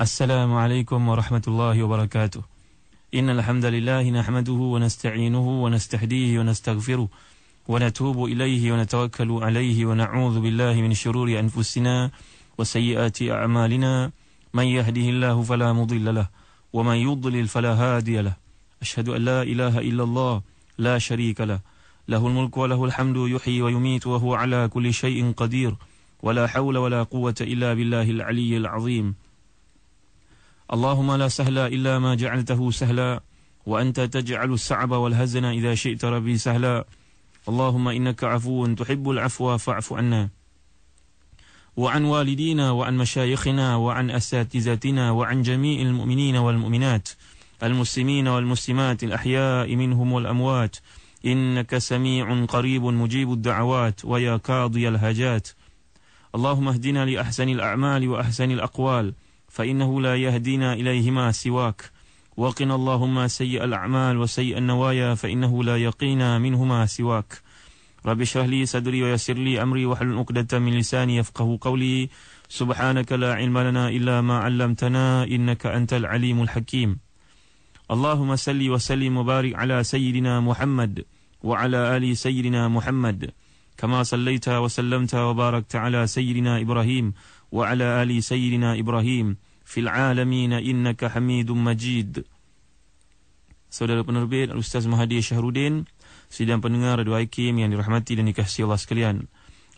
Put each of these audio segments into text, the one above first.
السلام عليكم ورحمة الله وبركاته. إن الحمد لله نحمده ونستعينه ونستهديه ونستغفره ونتوب إليه ونتوكل عليه ونعوذ بالله من شرور أنفسنا وسيئات أعمالنا. من يهده الله فلا مضل له ومن يضلل فلا هادي له. أشهد أن لا إله إلا الله لا شريك له. له الملك وله الحمد يحيي ويميت وهو على كل شيء قدير. ولا حول ولا قوة إلا بالله العلي العظيم. اللهم لا سهل إلا ما جعلته سهلا وأنت تجعل السعب والهزن إذا شئت ربي سهلا. اللهم إنك عفو تحب العفو فاعف عنا. وعن والدينا وعن مشايخنا وعن أساتذتنا وعن جميع المؤمنين والمؤمنات المسلمين والمسلمات الأحياء منهم والأموات. إنك سميع قريب مجيب الدعوات ويا قاضي الهجات اللهم اهدنا لأحسن الأعمال وأحسن الأقوال. فإنه لا يهدينا إليهما سواك. وقنا اللهم سيء الأعمال وسيء النوايا فإنه لا يقينا منهما سواك. رب اشرح لي صدري ويسر لي أمري وحل عقدة من لساني يفقه قولي. سبحانك لا علم لنا إلا ما علمتنا إنك أنت العليم الحكيم. اللهم صل وسلم وبارك على سيدنا محمد وعلى آل سيدنا محمد. كما صليت وسلمت وباركت على سيدنا إبراهيم وعلى آل سيدنا إبراهيم. fil alamin innaka hamidum majid. Saudara penerbit Ustaz Mahadi Syahrudin sidang pendengar Radio Hakim yang dirahmati dan dikasihi Allah sekalian.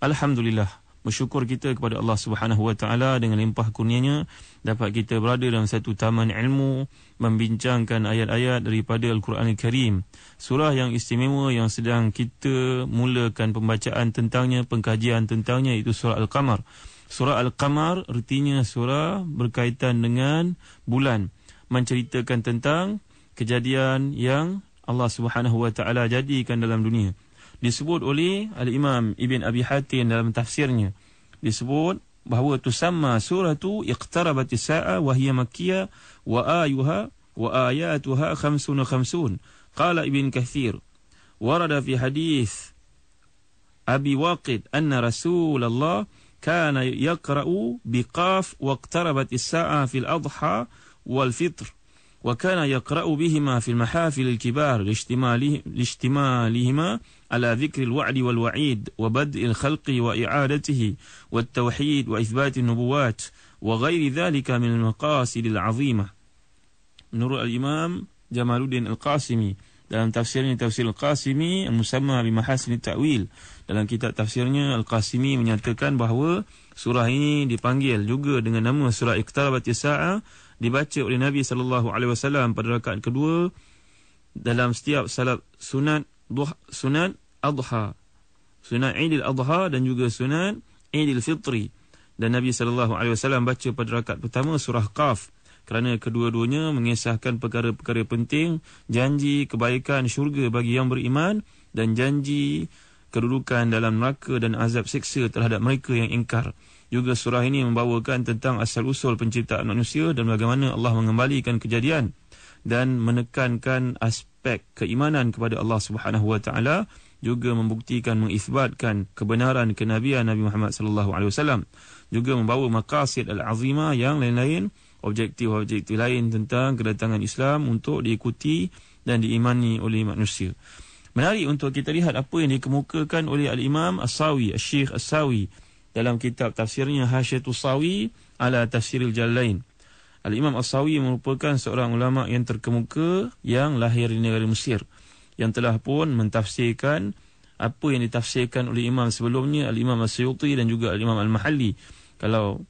Alhamdulillah bersyukur kita kepada Allah Subhanahu wa taala dengan limpah kurnianya dapat kita berada dalam satu taman ilmu membincangkan ayat-ayat daripada Al-Quran Al-Karim. Surah yang istimewa yang sedang kita mulakan pembacaan tentangnya pengkajian tentangnya itu surah Al-Qamar. Surah Al-Qamar artinya surah berkaitan dengan bulan, menceritakan tentang kejadian yang Allah Subhanahu Wa Taala jadikan dalam dunia. Disebut oleh Al-Imam Ibn Abi Hatim dalam tafsirnya. Disebut bahawa tusamma suratu iqtarabatis sa'a wa hiya makkiyah wa ayuha wa ayatuha khamsun khamsun. Qala Ibn Kathir warada fi hadis Abi Waqid anna Rasulullah biqaf wa iqtarabatis sa'a fil adha wal fitr وكان يقرأ بهما في المحافل الكبار لاشتمالهما على ذكر الوعد والوعيد وبدء الخلق وإعادته والتوحيد وإثبات النبوات وغير ذلك من المقاصد العظيمة. نور الإمام جمال الدين القاسمي dalam tafsirnya tafsir Al-Qasimi al-musamma bi mahasin ta'wil. Dalam kitab tafsirnya Al-Qasimi menyatakan bahawa surah ini dipanggil juga dengan nama surah Iqtarabatis Sa'ah dibaca oleh Nabi sallallahu alaihi wasallam pada rakaat kedua dalam setiap salat sunat duha, sunat adha. Sunat Idul Adha dan juga sunat Idul Fitri. Dan Nabi sallallahu alaihi wasallam baca pada rakaat pertama surah Qaf kerana kedua-duanya mengisahkan perkara-perkara penting janji kebaikan syurga bagi yang beriman dan janji kedudukan dalam neraka dan azab siksa terhadap mereka yang ingkar. Juga surah ini membawakan tentang asal-usul penciptaan manusia dan bagaimana Allah mengembalikan kejadian dan menekankan aspek keimanan kepada Allah Subhanahu wa taala juga membuktikan mengisbatkan kebenaran kenabian Nabi Muhammad sallallahu alaihi wasallam juga membawa maqasid al-azimah yang lain-lain objektif-objektif lain tentang kedatangan Islam untuk diikuti dan diimani oleh manusia. Menarik untuk kita lihat apa yang dikemukakan oleh Al-Imam As-Sawi, Al-Syekh As-Sawi dalam kitab tafsirnya Hasyatus Sawi ala Tafsiril Jalain. Al-Imam As-Sawi merupakan seorang ulama yang terkemuka yang lahir di negara Mesir yang telah pun mentafsirkan apa yang ditafsirkan oleh imam sebelumnya Al-Imam As-Suyuti dan juga Al-Imam Al-Mahalli. Kalau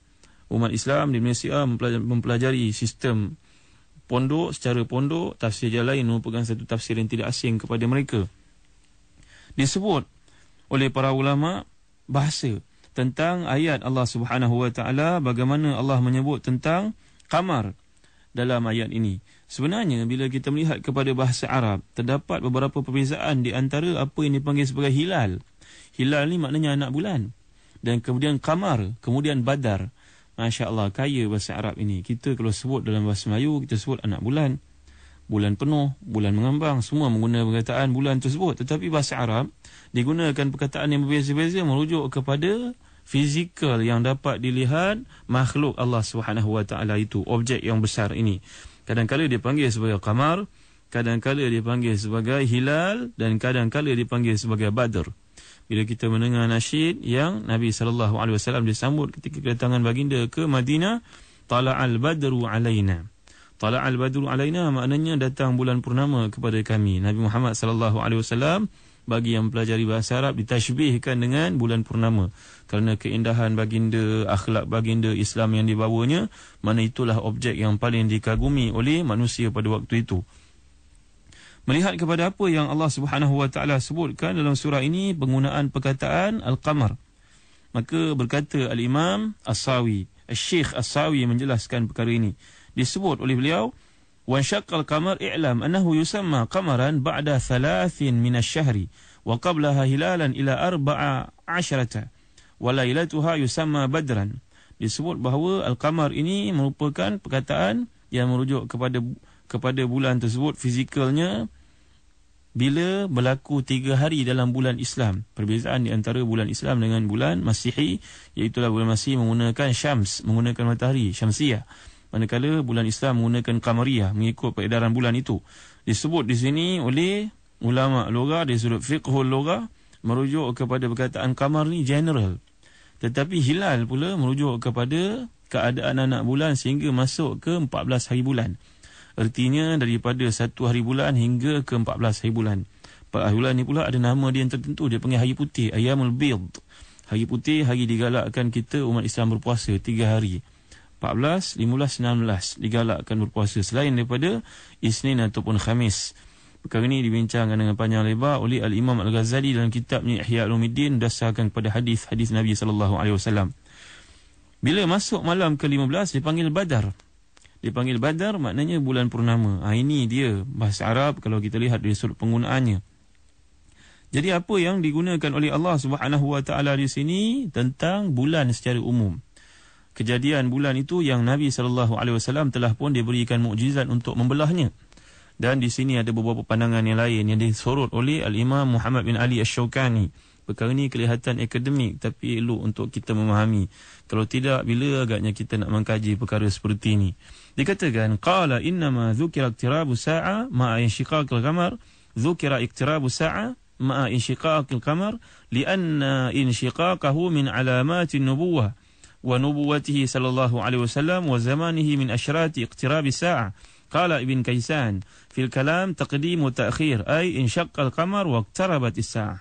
umat Islam di Malaysia mempelajari sistem pondok secara pondok tafsir Jalain merupakan satu tafsir yang tidak asing kepada mereka. Disebut oleh para ulama bahasa tentang ayat Allah Subhanahu Wa Taala bagaimana Allah menyebut tentang kamar dalam ayat ini. Sebenarnya bila kita melihat kepada bahasa Arab terdapat beberapa perbezaan di antara apa yang dipanggil sebagai hilal. Hilal ni maknanya anak bulan dan kemudian kamar, kemudian badar. Masya-Allah kaya bahasa Arab ini. Kita kalau sebut dalam bahasa Melayu kita sebut anak bulan, bulan penuh, bulan mengambang, semua menggunakan perkataan bulan tersebut. Tetapi bahasa Arab digunakan perkataan yang berbeza-beza merujuk kepada fizikal yang dapat dilihat makhluk Allah Taala itu objek yang besar ini kadang-kala dipanggil sebagai qamar kadang-kala dipanggil sebagai hilal dan kadang-kala dipanggil sebagai badr bila kita mendengar nasyid yang Nabi sallallahu alaihi wasallam disambut ketika kedatangan baginda ke Madinah tala'al badru alaina. Tala'al badru alaina maknanya datang bulan purnama kepada kami. Nabi Muhammad sallallahu alaihi wasallam bagi yang pelajari bahasa Arab ditashbihkan dengan bulan purnama. Kerana keindahan baginda akhlak baginda Islam yang dibawanya mana itulah objek yang paling dikagumi oleh manusia pada waktu itu melihat kepada apa yang Allah Subhanahu wa taala sebutkan dalam surah ini penggunaan perkataan al-qamar. Maka berkata al-imam as-sawi al-syekh as-sawi menjelaskan perkara ini. Disebut oleh beliau wa syaqqal qamar i'lam annahu yusamma qamaran ba'da thalathin min ash-shahri wa qablaha hilalan ila arba'a asharata wa lailatuha yusamma badran. Disebut bahawa al-qamar ini merupakan perkataan yang merujuk kepada kepada bulan tersebut fizikalnya bila berlaku tiga hari dalam bulan Islam perbezaan di antara bulan Islam dengan bulan Masihi iaitu bulan Masihi menggunakan syams menggunakan matahari syamsiah manakala bulan Islam menggunakan qamariyah mengikut peredaran bulan itu. Disebut di sini oleh ulama lugah di sudut fiqhul lugah merujuk kepada perkataan qamar ni general. Tetapi hilal pula merujuk kepada keadaan anak bulan sehingga masuk ke 14 hari bulan artinya daripada satu hari bulan hingga ke 14 hari bulan 14 hari bulan ni pula ada nama dia yang tertentu dia panggil hari putih ayamul bid hari putih hari digalakkan kita umat Islam berpuasa 3 hari 14, 15, 16 digalakkan berpuasa selain daripada Isnin ataupun Khamis. Perkara ini dibincangkan dengan panjang lebar oleh Al-Imam Al-Ghazali dalam kitabnya Ihya Ulumuddin dasarkan kepada hadis-hadis Nabi sallallahu alaihi wasallam. Bila masuk malam ke-15 dipanggil Badar. Dipanggil Badar maknanya bulan purnama. Ha, ini dia bahasa Arab kalau kita lihat dari sudut penggunaannya. Jadi apa yang digunakan oleh Allah Subhanahu Wa Taala di sini tentang bulan secara umum kejadian bulan itu yang Nabi sallallahu alaihi wasallam telah pun diberikan mukjizat untuk membelahnya. Dan di sini ada beberapa pandangan yang lain yang disorot oleh Al-Imam Muhammad bin Ali Asy-Syaukani. Perkara ini kelihatan akademik tapi elok untuk kita memahami. Kalau tidak bila agaknya kita nak mengkaji perkara seperti ini. Dikatakan qala inna ma dzukira iqtirabu sa'a ma'a insyiqaqil qamar dzukira iqtirabu sa'a ma'a insyiqaqil qamar li'anna insyiqaqahu min alamatin nubuwah ونبوته صلى الله عليه وسلم وزمانه من أشراط اقتراب الساعة قال ابن كيسان في الكلام تقديم وتأخير أي انشق القمر واقتربت الساعة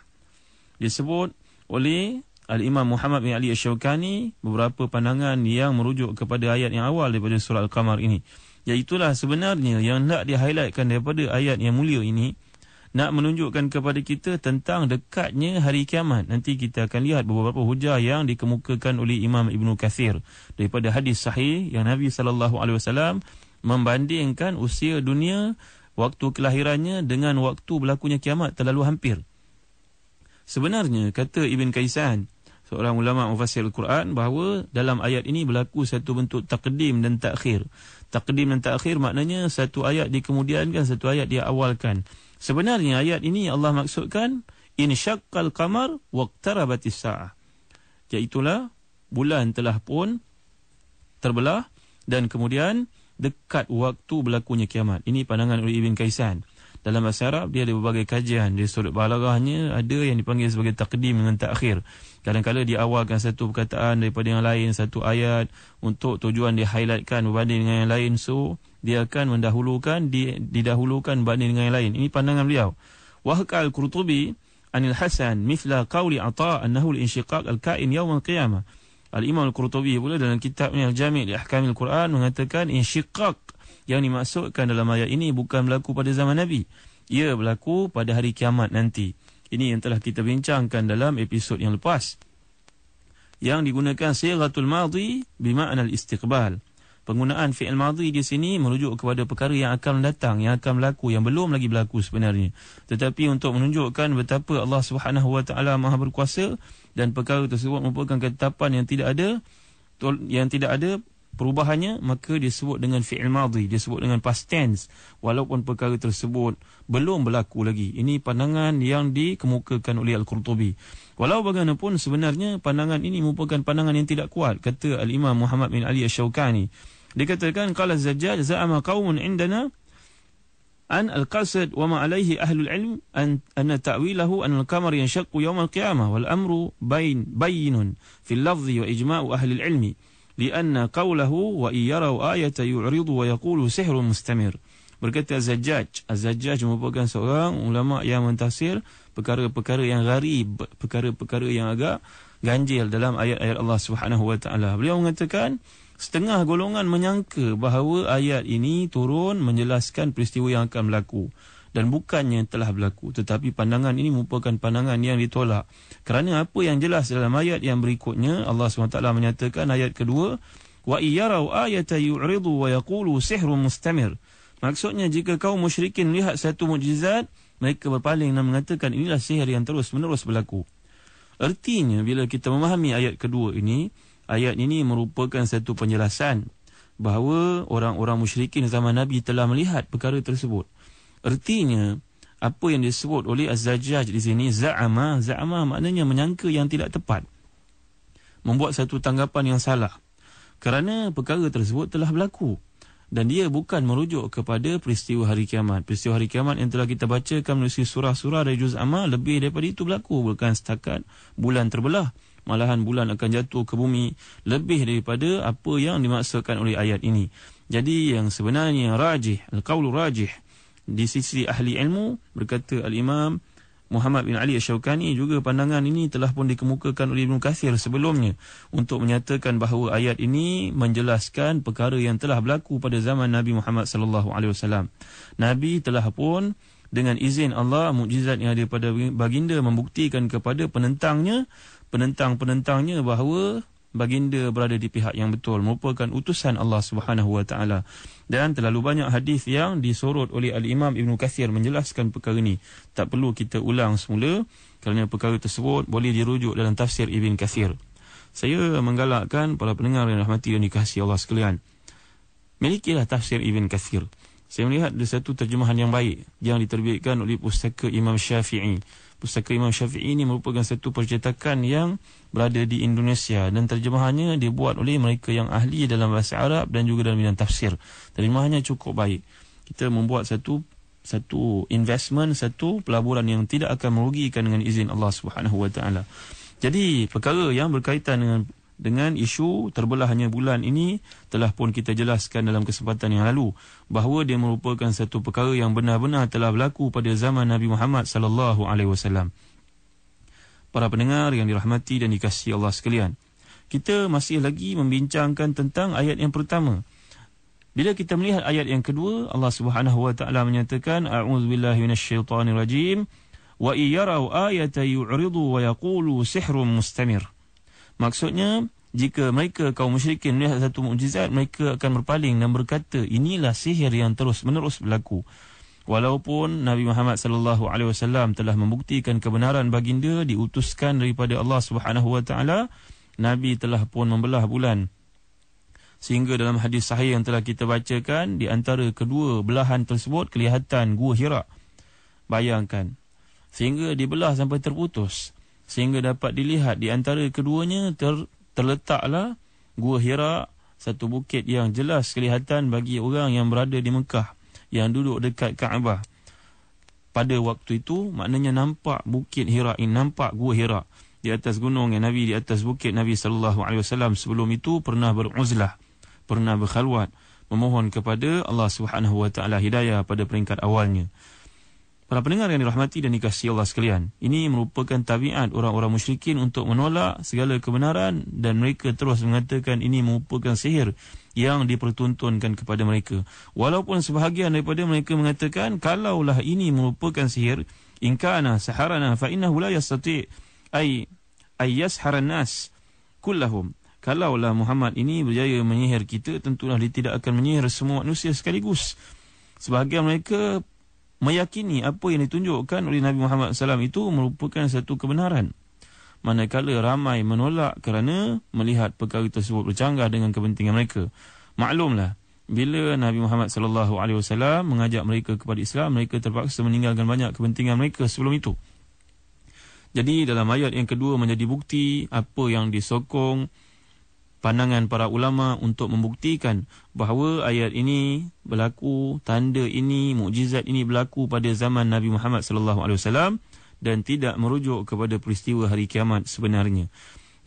disebut oleh Al-Imam Muhammad bin Ali Ash-Shawkani beberapa pandangan yang merujuk kepada ayat yang awal daripada surah Al-Qamar ini. Iaitulah sebenarnya yang nak di-highlightkan daripada ayat yang mulia ini nak menunjukkan kepada kita tentang dekatnya hari kiamat. Nanti kita akan lihat beberapa hujah yang dikemukakan oleh Imam Ibn Kathir daripada hadis sahih yang Nabi SAW membandingkan usia dunia waktu kelahirannya dengan waktu berlakunya kiamat terlalu hampir. Sebenarnya, kata Ibn Kaisan, seorang ulama mufassir Al-Quran, bahawa dalam ayat ini berlaku satu bentuk takdim dan takhir. Takdim dan takhir maknanya satu ayat dikemudiankan, satu ayat dia awalkan. Sebenarnya ayat ini Allah maksudkan in syaqqal qamar waqtarabatis saah. Iaitulah bulan telah pun terbelah dan kemudian dekat waktu berlakunya kiamat. Ini pandangan oleh Ibn Kaisan. Dalam bahasa Arab dia ada berbagai kajian. Di sudut balaghahnya ada yang dipanggil sebagai takdim dengan takhir. Kadang-kadang dia awalkan satu perkataan daripada yang lain, satu ayat untuk tujuan dia highlightkan berbanding dengan yang lain. So, dia akan mendahulukan di, didahulukan banding dengan yang lain ini pandangan beliau wahkal qurtubi anil hasan mithla qawli ata annahu al-inshiqaq al-kain yawm al-qiyamah al-imam al-qurtubi pula dalam kitabnya al-jami' li ahkamil quran mengatakan inshiqaq yang dimaksudkan dalam ayat ini bukan berlaku pada zaman nabi. Ia berlaku pada hari kiamat nanti. Ini yang telah kita bincangkan dalam episod yang lepas. Yang digunakan sighatul madhi bima'na al-istiqbal penggunaan fi'il madhi di sini merujuk kepada perkara yang akan datang, yang akan berlaku, yang belum lagi berlaku sebenarnya. Tetapi untuk menunjukkan betapa Allah Subhanahu Wa Taala Maha berkuasa dan perkara tersebut merupakan ketetapan yang tidak ada yang tidak ada perubahannya maka disebut dengan fi'il madhi disebut dengan past tense. Walaupun perkara tersebut belum berlaku lagi. Ini pandangan yang dikemukakan oleh al-Qurtubi. Walau bagaimanapun sebenarnya pandangan ini merupakan pandangan yang tidak kuat kata al-Imam Muhammad bin Ali Asy-Syaukani dikatakan qala zajjaj za'ama qaumun indana an al-qasd wa ma alayhi ahlul ilm an anna ta'wilahu an al-qamar yanshaqqu yawm al-qiyamah wal amru bayn bayyinun fi al-lafzi wa ijma'u ahli al-ilmi lianna qawlahu wa iyarau ayata yu'ridu wa yaqulu sihrun mustamir. Berkata Az-Zajjaj Az-Zajjaj merupakan seorang ulama yang mentafsir perkara-perkara yang gharib perkara-perkara yang agak ganjil dalam ayat-ayat Allah Subhanahu wa taala. Beliau mengatakan setengah golongan menyangka bahawa ayat ini turun menjelaskan peristiwa yang akan berlaku dan bukannya telah berlaku tetapi pandangan ini merupakan pandangan yang ditolak. Kerana apa yang jelas dalam ayat yang berikutnya Allah SWT menyatakan ayat kedua wa iyarau ayata yu'ridu wa yaqulu sihrun mustamir. Maksudnya jika kaum musyrikin melihat satu mukjizat mereka berpaling dan mengatakan inilah sihir yang terus menerus berlaku. Artinya bila kita memahami ayat kedua ini ayat ini merupakan satu penjelasan bahawa orang-orang musyrikin zaman Nabi telah melihat perkara tersebut Artinya apa yang disebut oleh Az-Zajjaj di sini za'ama, za'ama maknanya menyangka yang tidak tepat. Membuat satu tanggapan yang salah. Kerana perkara tersebut telah berlaku dan dia bukan merujuk kepada peristiwa hari kiamat. Peristiwa hari kiamat yang telah kita bacakan melalui surah-surah dari juz amma lebih daripada itu berlaku bukan setakat bulan terbelah. Malahan bulan akan jatuh ke bumi lebih daripada apa yang dimaksudkan oleh ayat ini. Jadi yang sebenarnya rajih, al-qawlu rajih di sisi ahli ilmu berkata al-Imam Muhammad bin Ali Asy-Syaukani juga pandangan ini telah pun dikemukakan oleh Ibnu Katsir sebelumnya untuk menyatakan bahawa ayat ini menjelaskan perkara yang telah berlaku pada zaman Nabi Muhammad sallallahu alaihi wasallam. Nabi telah pun dengan izin Allah mukjizat yang ada pada baginda membuktikan kepada penentangnya penentang-penentangnya bahawa baginda berada di pihak yang betul merupakan utusan Allah Subhanahu wa taala. Dan terlalu banyak hadis yang disorot oleh al-Imam Ibn Kathir menjelaskan perkara ini. Tak perlu kita ulang semula kerana perkara tersebut boleh dirujuk dalam tafsir Ibn Kathir. Saya menggalakkan para pendengar yang rahmati dan dikasihi Allah sekalian. Milikilah tafsir Ibn Kathir saya melihat ada satu terjemahan yang baik yang diterbitkan oleh pustaka Imam Syafi'i Pustaka Imam Syafi'i ini merupakan satu percetakan yang berada di Indonesia dan terjemahannya dibuat oleh mereka yang ahli dalam bahasa Arab dan juga dalam bidang tafsir. Terjemahannya cukup baik. Kita membuat satu satu investment, satu pelaburan yang tidak akan merugikan dengan izin Allah Subhanahu Wa Taala. Jadi perkara yang berkaitan dengan dengan isu terbelahnya bulan ini telah pun kita jelaskan dalam kesempatan yang lalu bahawa dia merupakan satu perkara yang benar-benar telah berlaku pada zaman Nabi Muhammad sallallahu alaihi wasallam. Para pendengar yang dirahmati dan dikasihi Allah sekalian, kita masih lagi membincangkan tentang ayat yang pertama. Bila kita melihat ayat yang kedua, Allah Subhanahu wa taala menyatakan a'udzubillahi minasyaitonirrajim wa iyyarau ayatan yu'ridu wa yaqulu sihrun mustamir. Maksudnya, jika mereka kaum musyrikin melihat satu mukjizat, mereka akan berpaling dan berkata, inilah sihir yang terus-menerus berlaku. Walaupun Nabi Muhammad sallallahu alaihi wasallam telah membuktikan kebenaran baginda diutuskan daripada Allah Subhanahu wa taala, Nabi telah pun membelah bulan. Sehingga dalam hadis sahih yang telah kita bacakan, di antara kedua belahan tersebut kelihatan gua Hira. Bayangkan. Sehingga dibelah sampai terputus sehingga dapat dilihat di antara keduanya ter, terletaklah Gua Hira satu bukit yang jelas kelihatan bagi orang yang berada di Mekah yang duduk dekat Kaabah. Pada waktu itu maknanya nampak bukit Hira ini nampak Gua Hira di atas gunung yang Nabi di atas bukit Nabi sallallahu alaihi wasallam. Sebelum itu pernah beruzlah pernah berkhalwat memohon kepada Allah Subhanahu wa taala hidayah pada peringkat awalnya Para pendengar yang dirahmati dan dikasihi Allah sekalian, ini merupakan tabiat orang-orang musyrikin untuk menolak segala kebenaran dan mereka terus mengatakan ini merupakan sihir yang dipertuntunkan kepada mereka. Walaupun sebahagian daripada mereka mengatakan kalaulah ini merupakan sihir, in kana saharana fa innahu la yastati ay ay yasharan nas kullahum. Kalaulah Muhammad ini berjaya menyihir kita, tentulah dia tidak akan menyihir semua manusia sekaligus. Sebahagian mereka meyakini apa yang ditunjukkan oleh Nabi Muhammad SAW itu merupakan satu kebenaran. manakala ramai menolak kerana melihat perkara tersebut bercanggah dengan kepentingan mereka. Maklumlah, bila Nabi Muhammad wasallam mengajak mereka kepada Islam, mereka terpaksa meninggalkan banyak kepentingan mereka sebelum itu. Jadi dalam ayat yang kedua menjadi bukti apa yang disokong pandangan para ulama untuk membuktikan bahawa ayat ini berlaku, tanda ini, mukjizat ini berlaku pada zaman Nabi Muhammad sallallahu alaihi wasallam dan tidak merujuk kepada peristiwa hari kiamat sebenarnya.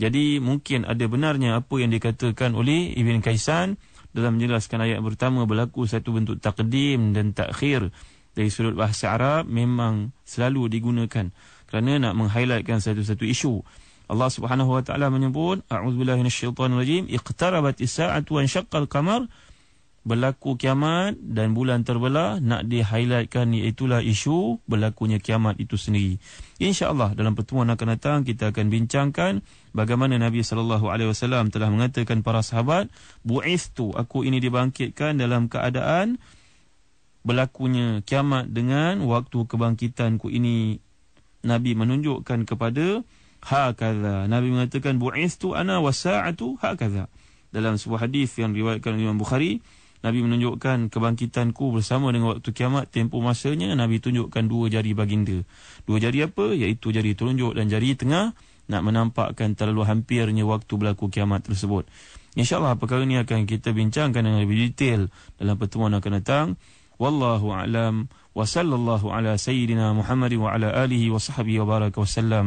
Jadi mungkin ada benarnya apa yang dikatakan oleh Ibn Kaisan dalam menjelaskan ayat pertama berlaku satu bentuk takdim dan takhir dari sudut bahasa Arab memang selalu digunakan kerana nak menghighlightkan satu-satu isu. Allah Subhanahu wa taala menyebut a'udzubillahi minasyaitonirrajim iqtarabat as-sa'atu wa insyaqqal qamar berlaku kiamat dan bulan terbelah nak di-highlightkan iaitulah isu berlakunya kiamat itu sendiri. Insya-Allah dalam pertemuan akan datang kita akan bincangkan bagaimana Nabi sallallahu alaihi wasallam telah mengatakan para sahabat, "Bu'istu, aku ini dibangkitkan dalam keadaan berlakunya kiamat dengan waktu kebangkitanku ini." Nabi menunjukkan kepada hakaza. Nabi mengatakan bu'istu ana wasa'atu hakaza. Dalam sebuah hadis yang diriwayatkan oleh Imam Bukhari, Nabi menunjukkan kebangkitanku bersama dengan waktu kiamat tempoh masanya Nabi tunjukkan dua jari baginda. Dua jari apa? Iaitu jari telunjuk dan jari tengah nak menampakkan terlalu hampirnya waktu berlaku kiamat tersebut. InsyaAllah perkara ini akan kita bincangkan dengan lebih detail dalam pertemuan akan datang. Wallahu a'lam wa sallallahu ala sayyidina Muhammad wa ala alihi wa sahbihi wa baraka wa sallam.